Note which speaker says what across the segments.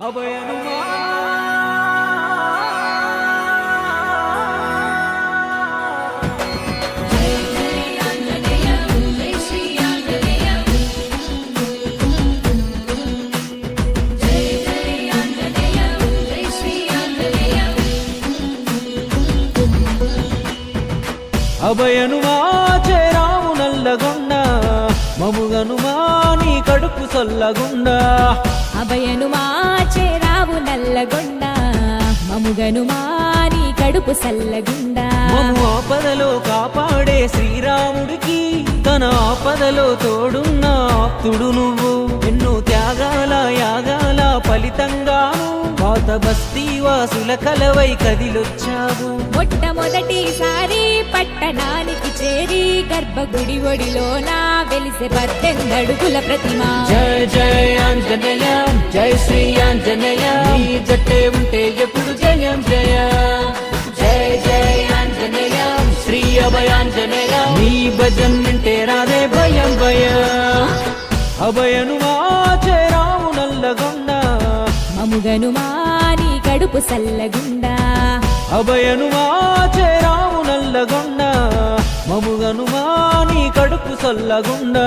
Speaker 1: అభయనుమా అభయనుమా చేరాము నల్లగొండ. మముగనుమా నీ కడుపు సొల్లగుండా.
Speaker 2: అభయనుమా కడుపు సల్లగుండా.
Speaker 1: మము ఆపదలో కాపాడే శ్రీరాముడికి తన ఆపదలో తోడున్న ఆప్తుడు నువ్వు. ఎన్నో త్యాగాల యాగాల ఫలితంగాను పాత బస్తీ వాసుల కలవై కదిలొచ్చావు.
Speaker 2: మొట్టమొదటిసారి పట్టణానికి చేరి గర్భగుడి ఒడిలోన వెలిసే పద్దెందడుగుల ప్రతిమ.
Speaker 1: జయ జయ ఆంజనేయ జయ శ్రీ ఆంజనేయ. జట్టే ఉంటే ఎప్పుడు జయం జయ. శ్రీ అభయాంజనేయ. నీ భజన్ వింటే రాదే భయం భయ. అభయను చేరాము నల్లగొండ
Speaker 2: మముగను నీ కడుపు సల్లగుండా.
Speaker 1: అభయను చేరాము నల్లగొండ మముగను నీ కడుపు సల్లగుండా.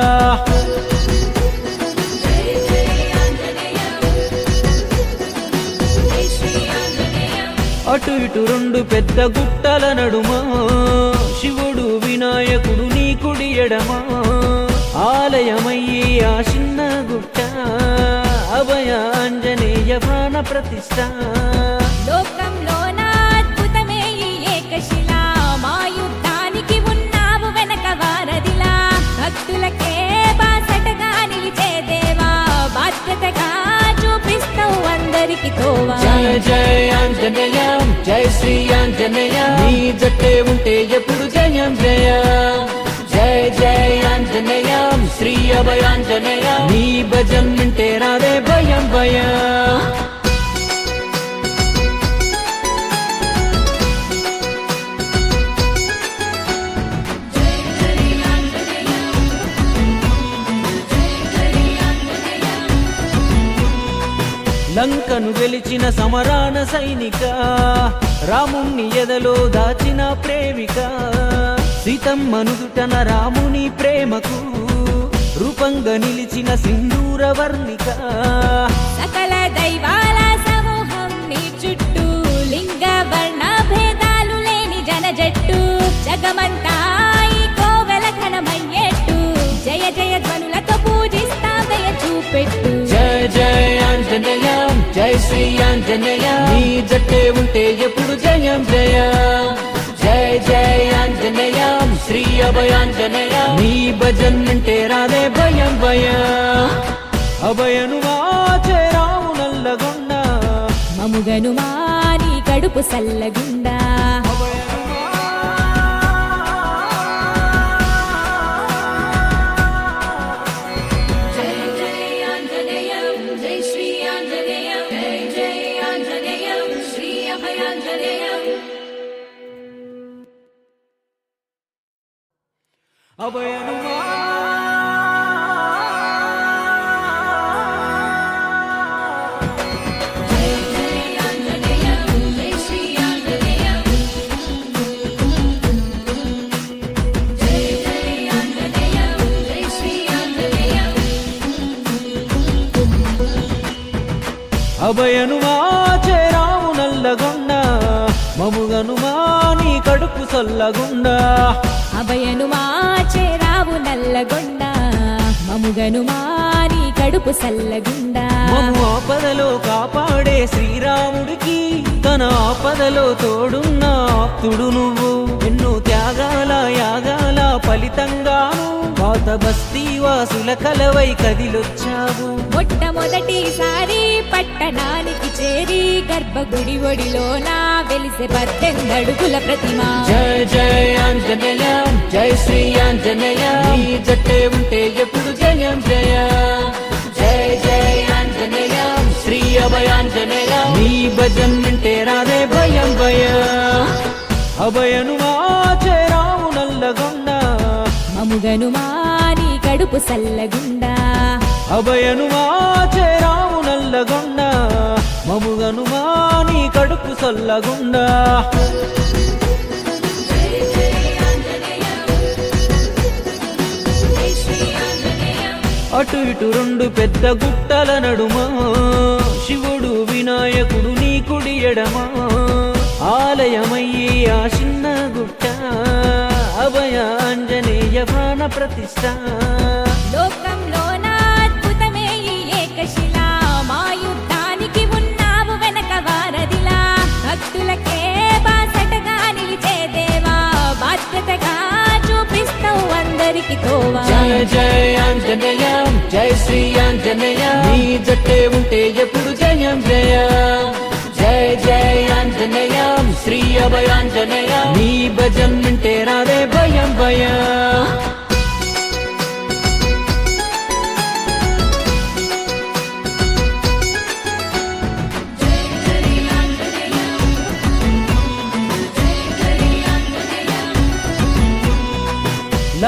Speaker 1: అటు ఇటు రెండు పెద్ద గుట్టల నడుమా. శివుడు వినాయకుడు నీ కుడి ఎడమా. ఆలయమయ్యే ఆ చిన్న గుట్ట అభయ ఆంజనేయ ప్రాణ ప్రతిష్ట.
Speaker 2: లోకంలోన అద్భుతమే ఈ ఏకశిలా. మా యుద్ధానికి ఉన్నావు వెనక వారదిలా భక్తులకే బాసటగా నిలిచే దేవా బాధ్యతగా అందరికి తోవా.
Speaker 1: జయ జయ ఆంజనేయ జయ శ్రీ ఆంజనేయ. నీ జట్టే ఉంటే ఎప్పుడు జయం జయ జయ జయ ఆంజనేయ శ్రీ అభయాంజనేయ నీ భజన్ వింటే రాదే భయం భయం. లంకను గెలిచిన సమరాన సైనిక రాముణ్ణి ఎదలో దాచిన ప్రేమిక సీతమ్మనుదుటన రాముని ప్రేమకు రూపంగా నిలిచిన సింధూర వర్ణిక.
Speaker 2: సకల దైవాల సమూహం నీ చుట్టూ లింగ వర్ణ భేదాలు లేని జన జట్టు జగమంతా జయ
Speaker 1: శ్రీ ఆంజనేయ నీ జట్టే ఉంటే ఎప్పుడు జయం జయ. జయ జయ ఆంజనేయ శ్రీ అభయాంజనేయ. నీ భజన్ వింటే రాదే భయం భయం. అభయను చేరాము నల్లగొండ
Speaker 2: మముగను నీ కడుపు సల్లగుండా.
Speaker 1: నీ కడుపు సొల్లగుండా
Speaker 2: అభయను చేరావు నల్లగొండ. మముగను నీ కడుపు సల్లగుండా
Speaker 1: మము ఆపదలో కాపాడే శ్రీరాముడికి తన ఆపదలో తోడున్న ఆప్తుడు నువ్వు. ఎన్నో త్యాగాల యాగాల ఫలితంగాను పాత బస్తీ వాసుల కలవై కదిలొచ్చావు.
Speaker 2: మొట్టమొదటిసారి పట్టణానికి చేరి గర్భగుడి ఒడిలోన వెలిసే పద్దెందడుగుల ప్రతిమ.
Speaker 1: జయ జయ ఆంజనేయ జయ శ్రీ ఆంజనేయ. నీ జట్టే ఉంటే ఎప్పుడు జయం జయ. జయ జయ ఆంజనేయ శ్రీ అభయాంజనేయ నీ భజన్ వింటే రాదే భయం భయం. అభయను చేరాము నల్లగొండ
Speaker 2: మముగను నీ కడుపు సల్లగుండా.
Speaker 1: అభయను చేరాము చల్లగుండా మముగనుమా నీ కడుపు సల్లగుండా అటు ఇటు రెండు పెద్ద గుట్టల నడుమా శివుడు వినాయకుడు నీ కుడి ఎడమా. ఆలయమయ్యే ఆ చిన్న గుట్ట అభయ ఆంజనేయ ప్రాణ ప్రతిష్ట.
Speaker 2: భక్తులకే బాసటగా నిలిచే దేవా బాధ్యతగా చూపిస్తావు అందరికి తోవా.
Speaker 1: జయ జయ ఆంజనేయ జయ శ్రీ ఆంజనేయ. నీ జట్టే ఉంటే ఎప్పుడు జయం జయ. జయ జయ ఆంజనేయ శ్రీ అభయాంజనేయ నీ భజన్ ఉంటే రాదే భయం భయం.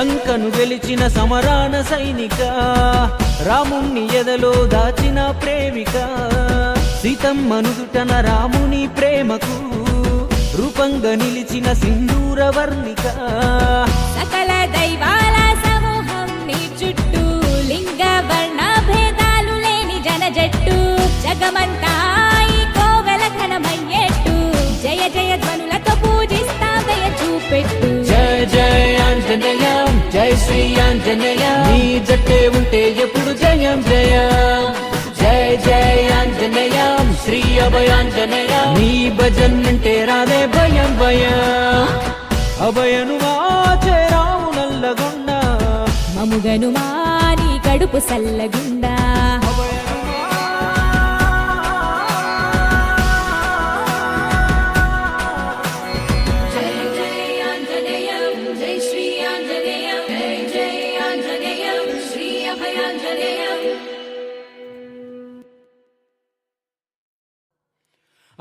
Speaker 1: లంకను గెలిచిన సమరాన సైనిక రాముణ్ణి ఎదలో దాచిన ప్రేమిక సీతమ్మనుదుటన రాముని ప్రేమకు రూపంగా నిలిచిన సింధూర వర్ణిక.
Speaker 2: సకల దైవాల సమూహం నీ చుట్టూ లింగ వర్ణ భేదాలు లేని జన జట్టు జగమంతా కోవెల ఘనమయ్యేట్టు. జయ జయ ధ్వనులతో పూజిస్తా దయ చూపెట్టు.
Speaker 1: జయ జయ ఆంజనేయ శ్రీ ఆంజనేయ నీ జట్టే ఉంటే ఎప్పుడు జయం జయ. జయ జయ ఆంజనేయ శ్రీ అభయాంజనేయ. నీ భజన్ అంటే రాదే భయం భయ. అభయను వాచేరావు నల్లగొండ.
Speaker 2: మముగను మాని కడుపు సల్లగుండా.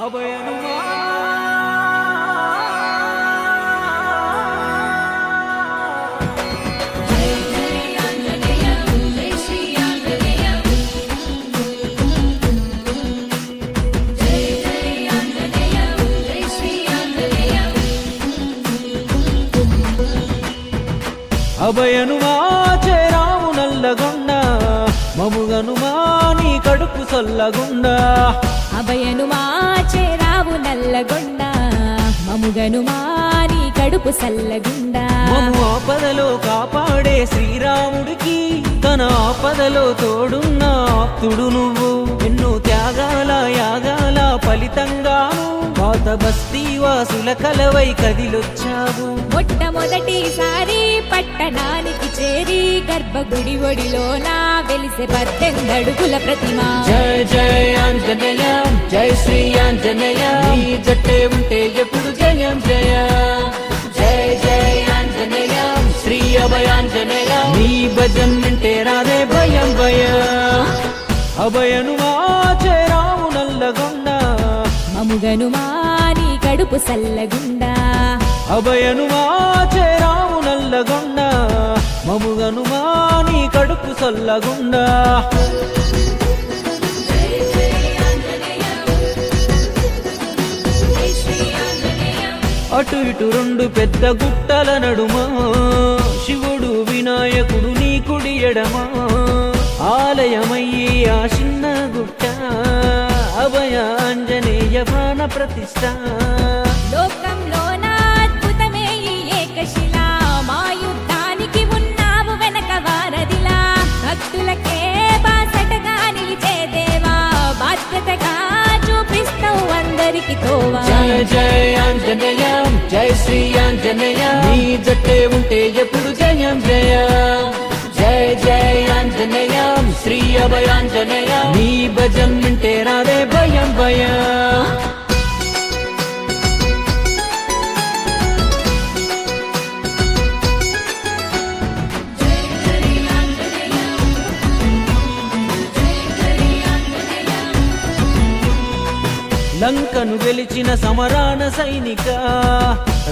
Speaker 1: అభయనుమా అభయను రాము నల్లగొండ మముగనుమా నీ కడుపు సల్లగుండా
Speaker 2: అభయనుమా నల్లగొండ మముగను మాని కడుపు సల్లగుండా
Speaker 1: మము ఆపదలో కాపాడే శ్రీరాముడికి తన ఆపదలో తోడున్న. ఆప్తుడు నువ్వు ఎన్నో త్యాగాల యాగాల ఫలితంగాను. పాత బస్తీ వాసుల కలవై కదిలొచ్చావు.
Speaker 2: మొట్టమొదటిసారి పట్టణానికి చేరి గర్భగుడి ఒడిలోన వెలిసే పద్దెందడుగుల ప్రతిమ.
Speaker 1: జయ జయ ఆంజనేయ జయ శ్రీ ఆంజనేయ. నీ జట్టే ఉంటే ఎప్పుడు జయం జయ. జయ జయ ఆంజనేయ. అభయాంజనేయ నీ భజన్ వింటే రాదే భయం భయం. అభయను వాచేరావు నల్లగొండ.
Speaker 2: మముగను మాని కడుపు సల్లగుండా.
Speaker 1: అభయను వాచేరావు నల్లగొండ. మముగను నీ కడుపు సల్లగుండా. అటు ఇటు రెండు పెద్ద గుట్టల నడుమా. శివుడు వినాయకుడు నీ కుడి ఎడమా. ఆలయమయ్యే ఆ చిన్న గుట్ట. అభయ ఆంజనేయ ప్రాణ ప్రతిష్ట.
Speaker 2: ఏకశిలా. ఉన్నావు వెనక వారదిలా భక్తులకే బాసటగా నిలిచే దేవా బాధ్యతగా చూపిస్తావు అందరికి తోవా
Speaker 1: జయ జయ ఆంజనేయ జయ శ్రీ ఆంజనేయ. నీ జట్టే ఉంటే ఎప్పుడు జయం జయ. జయ జయ ఆంజనేయ శ్రీ అభయాంజనేయ నీ భజన్ వింటే రాదే భయం భయం. లంకను గెలిచిన సమరాన సైనిక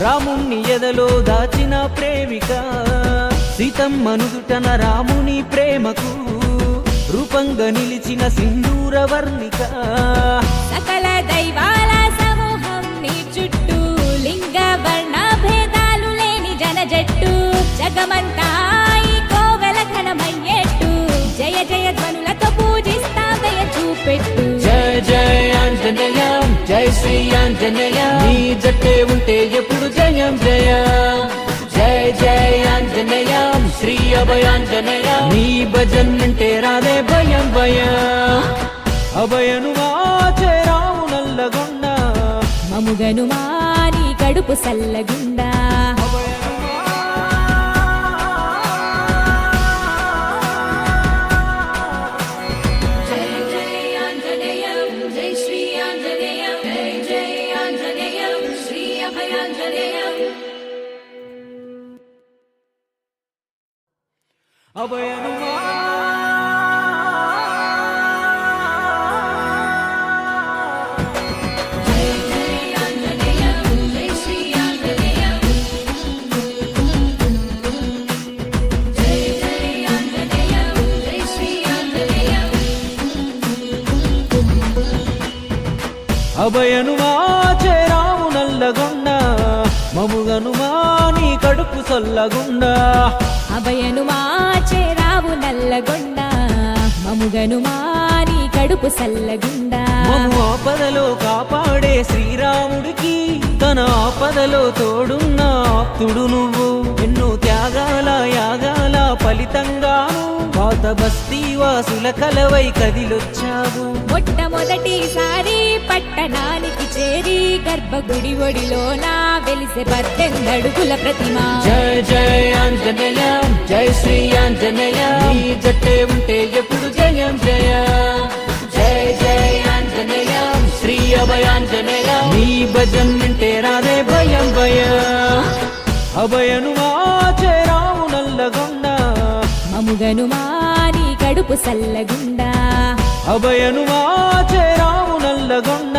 Speaker 1: రాముణ్ణి ఎదలో దాచిన ప్రేమిక సీతమ్మనుదుటన రాముని ప్రేమకు రూప రూపంగా నిలిచిన సింధూర వర్ణిక.
Speaker 2: సకల దైవాల సమూహం నీ చుట్టూ లింగ వర్ణ భేదాలు లేని జన జట్టు. జగమంతా కోవెల ఘనమయ్యేట్టు. జయ జయ ధ్వనులతో పూజిస్తా దయ చూపెట్టు.
Speaker 1: జయ జయ ఆంజనేయ జయ శ్రీ ఆంజనేయ. నీ జట్టే ఉంటే ఎప్పుడు జయం జయ. జయ జయ ఆంజనేయ శ్రీ అభయాంజనేయ. నీ భజన్ అంటే రాదే భయం భయ. అభయను వాచే రావు నల్లగొండ.
Speaker 2: మముగను మాని కడుపు సల్లగుండా. ఆంజనేయం
Speaker 1: అభయను రాము నల్లగొండ మముగను నీ కడుపు సొల్లగుండా.
Speaker 2: అభయనుమా మాచే మముగను మాని కడుపు సల్లగుండా.
Speaker 1: మము ఆపదలో కాపాడే శ్రీరాముడికి తన ఆపదలో తోడున్న ఆప్తుడు నువ్వు. ఎన్నో త్యాగాల యాగాల ఫలితంగాను. పాత బస్తీ వాసుల కలవై కదిలొచ్చావు.
Speaker 2: మొట్టమొదటిసారి పట్టణానికి చేరి గర్భగుడి ఒడిలోన వెలిసే పద్దెందడుగుల ప్రతిమ.
Speaker 1: జయ జయ ఆంజనేయ జయ శ్రీ ఆంజనేయ. జట్టే ఉంటే ఎప్పుడు జయం జయ. జయ జయ అభయాంజనేయ నీ భజన్ వింటే రాదే భయం భయం. అభయను రాము నల్లగొండ.
Speaker 2: మముగను మాని కడుపు సల్లగుండా.
Speaker 1: అభయను రాము నల్లగొండ.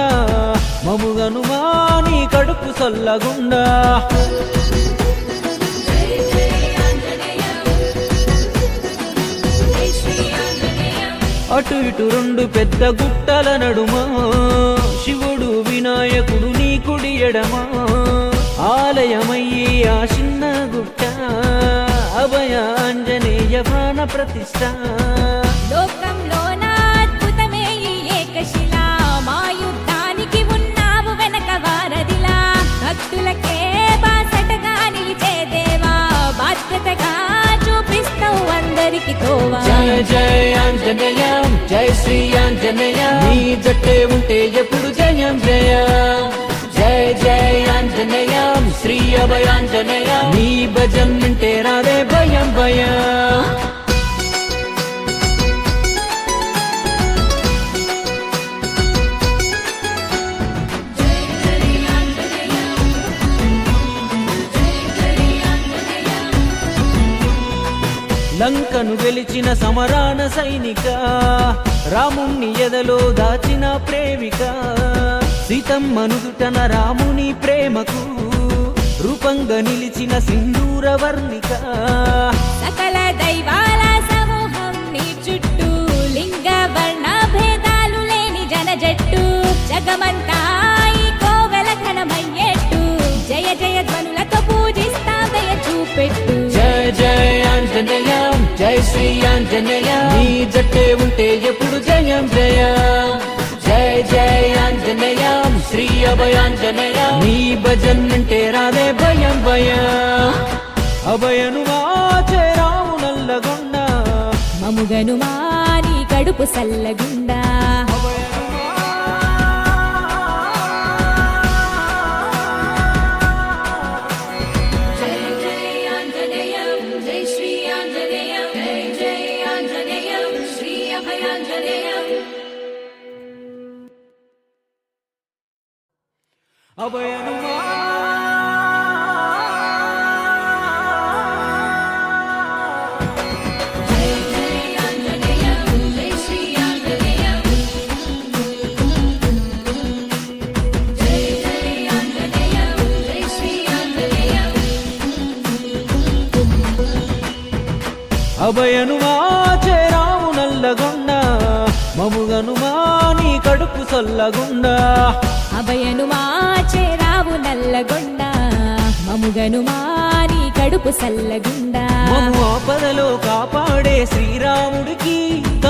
Speaker 1: మముగను నీ కడుపు సొల్లగుండా. అటు ఇటు రెండు పెద్ద గుట్టల నడుమ. శివుడు వినాయకుడు నీ కుడి ఎడమా. ఆలయమయ్యే ఆ చిన్న గుట్ట. అభయ ఆంజనేయ బాణ ప్రతిష్ట.
Speaker 2: ఉన్నావు వెనక వారధిలా. భక్తులకే బాసటగా నిలిచే దేవా బాధ్యతగా అందరికి తోవా.
Speaker 1: జయ జయ ఆంజనేయ జయ శ్రీ ఆంజనేయ. నీ జట్టే ఉంటే ఎప్పుడు జయం జయ. జయ జయ ఆంజనేయ శ్రీ అభయాంజనేయ నీ భజన్ ఉంటే రాదే భయం భయం. లంకను గెలిచిన సమరాన సైనిక రాముణ్ణి ఎదలో దాచిన ప్రేమిక సీతమ్మనుదుటన రాముని ప్రేమకు రూపంగా నిలిచిన సింధూర వర్ణిక.
Speaker 2: సకల దైవాల సమూహం నీ చుట్టూ లింగ వర్ణ భేదాలు లేని జన జట్టు. జగమంతా కోవెల ఘనమయ్యేట్టు. జయ జయ ధ్వనులతో పూజిస్తా దయ చూపెట్టు.
Speaker 1: జయ జయ ఆంజనేయ శ్రీ ఆంజనేయ నీ జట్టే ఉంటే ఎప్పుడు జయం జయ. జయ జయ ఆంజనేయ శ్రీ అభయాంజనేయ. నీ భజన్ అంటే రాదే భయం భయ. అభయను వాచే రాము నల్లగొండ
Speaker 2: మముగను మాని కడుపు సల్లగుండా. అభయనుమా
Speaker 1: అభయను రాము నల్లగొండ మముగనుమా నీ కడుపు సొల్లగుండా
Speaker 2: అభయనుమా నల్లగొండ మముగను మాని కడుపు సల్లగుండా.
Speaker 1: మము ఆపదలో కాపాడే శ్రీరాముడికి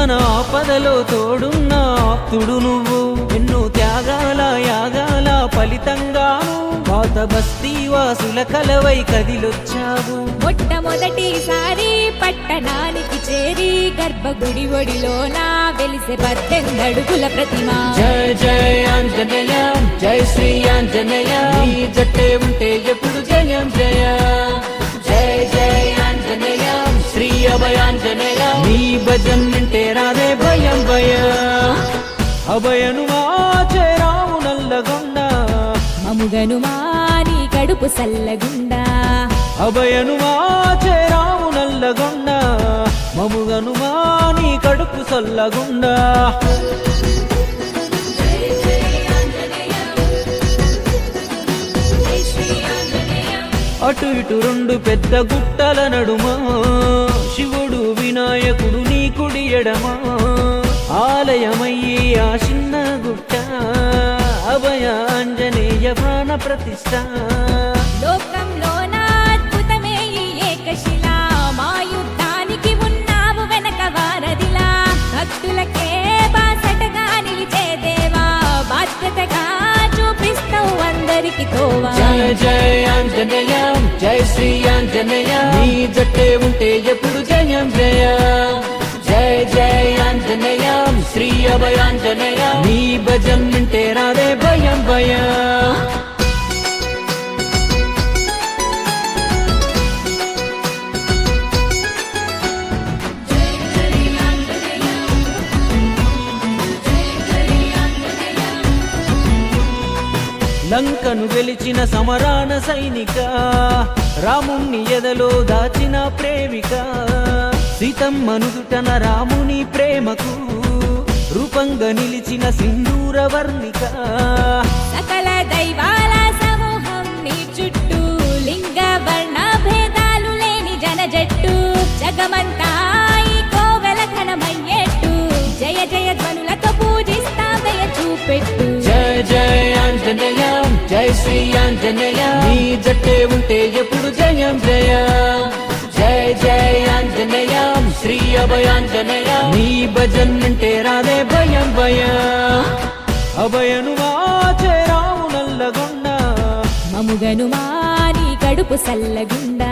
Speaker 1: తన ఆపదలో తోడున్న ఆప్తుడు నువ్వు. ఎన్నో త్యాగాల యాగాల ఫలితంగాను పాత బస్తీ వాసుల కలవై కదిలొచ్చావు.
Speaker 2: మొట్టమొదటిసారి పట్టణానికి చేరి గర్భగుడి ఒడిలోన వెలిసే పద్దెందడుగుల ప్రతిమ.
Speaker 3: జయ జయ ఆంజనేయ జయ శ్రీ ఆంజనేయ. జట్టే ఉంటే ఎప్పుడు జయ జయ. భజన్ వింటే రాదే భయం భయ.
Speaker 1: అభయనుమా చేరావు నల్లగొండ.
Speaker 2: మముగను మాని కడుపు సల్లగుండా.
Speaker 1: అభయనుమా చేరావు నల్లగొండ. మముగనుమా నీ కడుపు సొల్లగుండా. అటు ఇటు రెండు పెద్ద గుట్టల నడుమా. వినాయకుడు నీ కుడి ఎడమా ఆలయమయ్యే ఆ చిన్న గుట్ట అభయ ఆంజనేయ ప్రాణ ప్రతిష్ట
Speaker 2: భక్తులకే బాసటగా నిలిచే దేవా బాధ్యతగా చూపిస్తావు అందరికి తోవా.
Speaker 3: జయ జయ ఆంజనేయ జయ శ్రీ ఆంజనేయ. నీ జట్టే ఉంటే ఎప్పుడు జయం జయ. జయ జయ ఆంజనేయ. శ్రీ అభయాంజనేయ నీ భజన్ వింటే రాదే భయం భయ.
Speaker 1: లంకను గెలిచిన సమరాన సైనిక. రాముణ్ణి ఎదలో దాచిన ప్రేమిక సీతమ్మనుదుటన రాముని ప్రేమకు రూపంగా నిలిచిన సింధూర వర్ణిక.
Speaker 2: సకల దైవాల సమూహం నీ చుట్టూ లింగ వర్ణ భేదాలు లేని జన జట్టు
Speaker 3: శ్రీ ఆంజనేయ నీ జట్టే ఉంటే ఎప్పుడు జయం జయ. జయ జయ ఆంజనేయ శ్రీ అభయాంజనేయ. నీ భజన్ అంటే రాదే భయం భయ.
Speaker 1: అభయను వాచే రాము నల్లగొండ
Speaker 2: మముగను మాని కడుపు సల్లగుండా.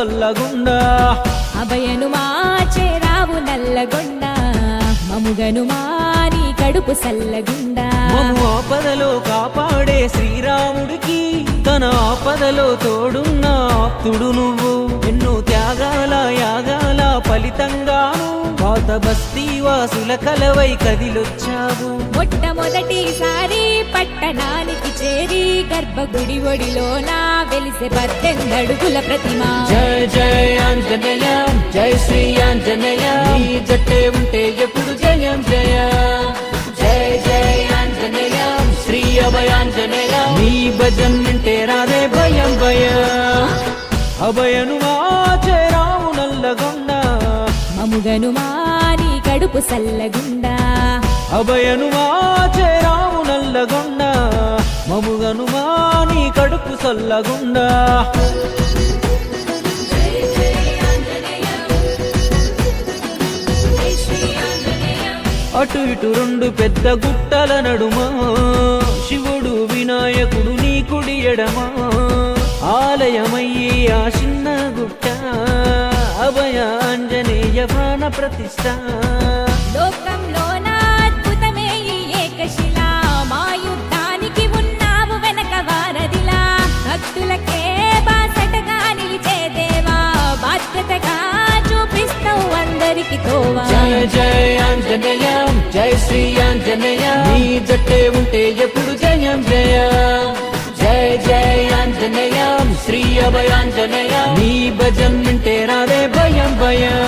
Speaker 1: కడుపు సొల్లగుండా
Speaker 2: అభయను మాచేరావు నల్లగొండ. మముగను మాని కడుపు సల్లగుండా.
Speaker 1: మము ఆపదలో కాపాడే శ్రీరాముడికి తన ఆపదలో తోడున్న ఆప్తుడు నువ్వు. ఎన్నో త్యాగాల యాగాల ఫలితంగాను పాత బస్తీ వాసుల కలవై కదిలొచ్చావు.
Speaker 2: మొట్టమొదటిసారి పట్టణానికి చేరి గర్భగుడి ఒడిలోన వెలిసే పద్దెందడుగుల ప్రతిమ.
Speaker 3: జయ జయ ఆంజనేయ జయ శ్రీ ఆంజనేయ. నీ జట్టే ఉంటే ఎప్పుడు జయం జయ. జయ జయ ఆంజనేయ శ్రీ అభయాంజనేయ. నీ భజన్ వింటే రాదే భయం భయ.
Speaker 1: అభయనుమా చేరావు నల్లగొండ
Speaker 2: మముగను మాని కడుపు సల్లగుండా.
Speaker 1: అభయనుమా చేరావు నల్లగొండ. మముగను నీ కడుపు సొల్లగుండా. అటు ఇటు రెండు పెద్ద గుట్టల నడుమా. శివుడు వినాయకుడు నీ కుడి ఎడమా. ఆలయమయ్యే ఆ చిన్న గుట్ట. యవన ప్రతిష్ట. లోకంలోన అద్భుతమే
Speaker 2: ఈ ఏకశిలా. మా యుద్ధానికి ఉన్నావు వెనక వారధిలా. భక్తులకే బాసటగా నిలిచే దేవా. బాధ్యతగా చూపిస్తావు అందరికి తోవా. జయ
Speaker 1: జయ
Speaker 4: ఆంజనేయ జయ శ్రీ ఆంజనేయ. నీ జట్టే ఉంటే ఎప్పుడు జయం జయ. జయ జయ ఆంజనేయం శ్రీ అభయాంజనేయ నీ భజన్ వింటే రాదే భయం భయం.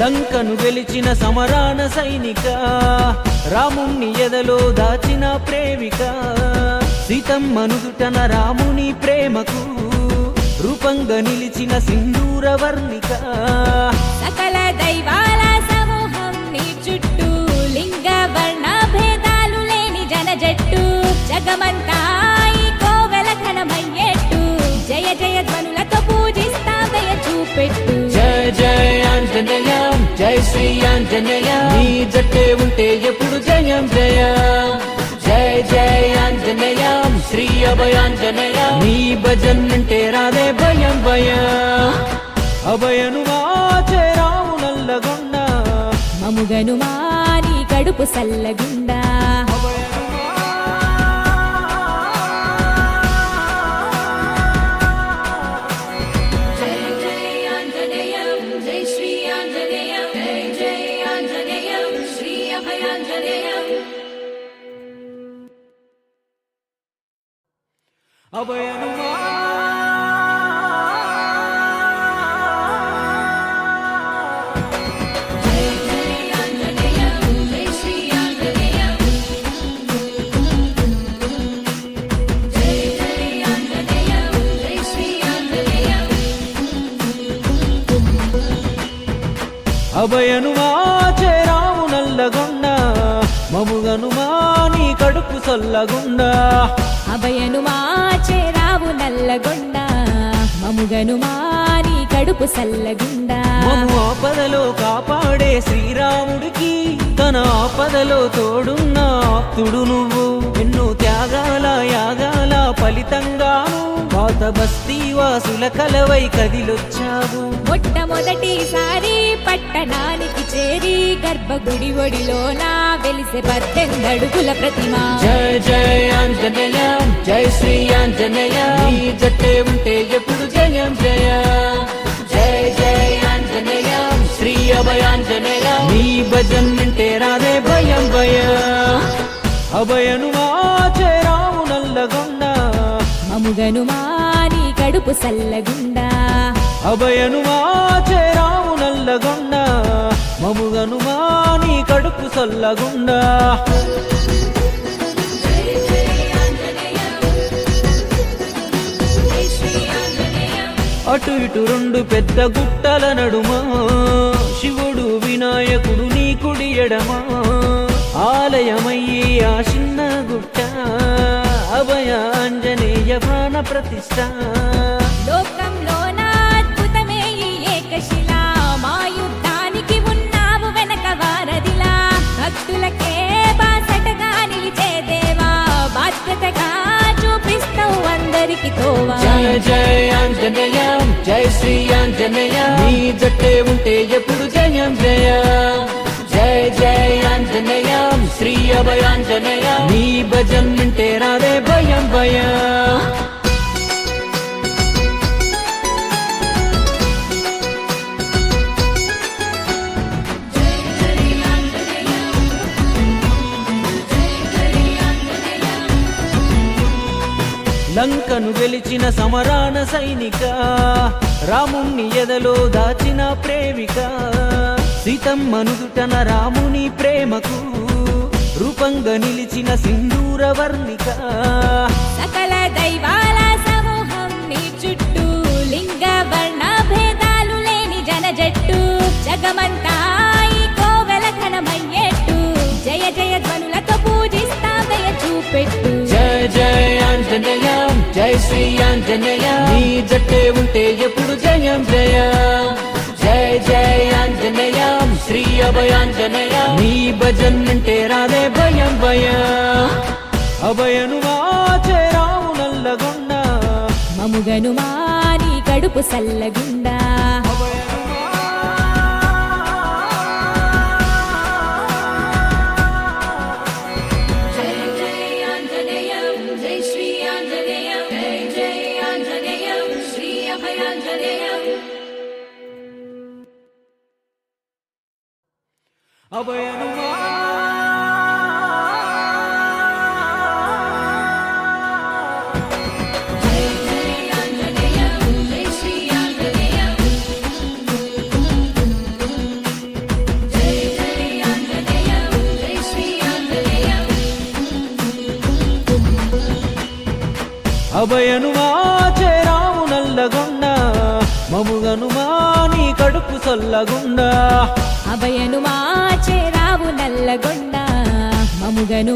Speaker 1: లంకను గెలిచిన సమరాన సైనిక రాముణ్ణి ఎదలో దాచిన ప్రేమిక. సీతమ్మనుదుటన రాముని ప్రేమకు రూపంగా నిలిచిన సింధూర వర్ణిక.
Speaker 2: సకల దైవాల సమూహం నీ చుట్టూ లింగ వర్ణ భేదాలు లేని జన జట్టు జగమంతా కోవెల ఘనమయ్యేట్టు జయ జయ ధ్వనులతో పూజిస్తా దయ చూపెట్టు.
Speaker 4: జై జై ఆంజనేయం జై శ్రీ ఆంజనేయ. నీ జట్టే ఉంటే ఎప్పుడు జయం జయ. జై జై శ్రీ అభయాంజనేయ నీ భజన్ అంటే రాదే భయం భయం.
Speaker 1: అభయను మాచే రాము నల్లగొండ
Speaker 2: మముగను మాని కడుపు సల్లగుండా.
Speaker 1: అభయనుమా మాచే రాము నల్లగొండ మముగనుమా కడుపు సల్లగుండా.
Speaker 2: అభయను మాచే రావు నల్లగొండ. మముగను మాని కడుపు సల్లగుండా.
Speaker 1: మము ఆపదలో కాపాడే శ్రీరాముడికి తన ఆపదలో తోడున్న ఆప్తుడు నువ్వు. ఎన్నో త్యాగాల యాగాల ఫలితంగాను. పాత బస్తీ వాసుల కలవై కదిలొచ్చావు.
Speaker 2: మొట్టమొదటిసారి పట్టణానికి చేరి గర్భగుడి ఒడిలోన వెలిసే పద్దెందడుగుల ప్రతిమ.
Speaker 4: జై జై ఆంజనేయం జై శ్రీ ఆంజనేయ. జట్టే ఉంటే ఎప్పుడు జయం జయ. జై జై ఆంజనేయం. అభయాంజనేయ నీ భజన్ వింటే రాదే భయం భయం.
Speaker 1: అభయను మాచే రాము నల్లగొండ.
Speaker 2: మముగను మాని కడుపు సల్లగుండా.
Speaker 1: అభయను మాచే రాము నల్లగొండ. మముగను మాని కడుపు సల్లగుండా. అటు ఇటు రెండు పెద్ద గుట్టల నడుమ. వినాయకుడు నీ కుడి ఎడమ? ఆలయమయ్యే ఆ చిన్న గుట్ట అభయ ఆంజనేయ ప్రాణ ప్రతిష్ట
Speaker 2: లోకంలోన అద్భుతమే ఈ ఏకశిలా. మా యుద్ధానికి ఉన్నావు వెనక వారదిలా భక్తులకే బాసటగా నిలిచే దేవా బాధ్యతగా చూపిస్తావు అందరికి తోవా.
Speaker 4: శ్రీ ఆంజనేయ నీ జట్టే ఉంటే ఎప్పుడు జయం జయ. జయ జయ ఆంజనేయ శ్రీ అభయాంజనేయ నీ భజన్ వింటే రాదే భయం భయం.
Speaker 1: లంకను గెలిచిన సమరాన సైనిక. రాముణ్ణి ఎదలో దాచిన ప్రేమిక సీతమ్మనుదుటన రాముని ప్రేమకు రూపంగా నిలిచిన సింధూర వర్ణిక.
Speaker 2: సకల దైవాల సమూహం నీ చుట్టూ లింగ వర్ణ భేదాలు లేని జన జట్టు జగమంతా
Speaker 4: శ్రీ ఆంజనేయ నీ జట్టే ఉంటే ఎప్పుడు జయం జయ. జయ జయ ఆంజనేయ శ్రీ అభయాంజనేయ. నీ భజన్ అంటే రాదే భయం భయ.
Speaker 1: అభయను మాచే రావు నల్లగొండ
Speaker 2: మముగను మాని కడుపు సల్లగుండా.
Speaker 1: అభయనుమా అభయనుమా చేరాము నల్లగొండ మముగనుమా నీ కడుపు సల్లగుండా.
Speaker 2: అభయను చేరావు నల్లగొండ మముగను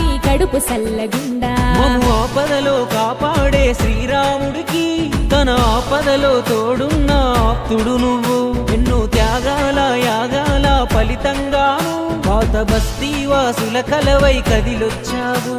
Speaker 2: నీ కడుపు సల్లగుండా.
Speaker 1: మము ఆపదలో కాపాడే శ్రీరాముడికి తన ఆపదలో తోడున్న ఆప్తుడు నువ్వు. ఎన్నో త్యాగాల యాగాల ఫలితంగాను పాత బస్తీ వాసుల కలవై కదిలొచ్చావు.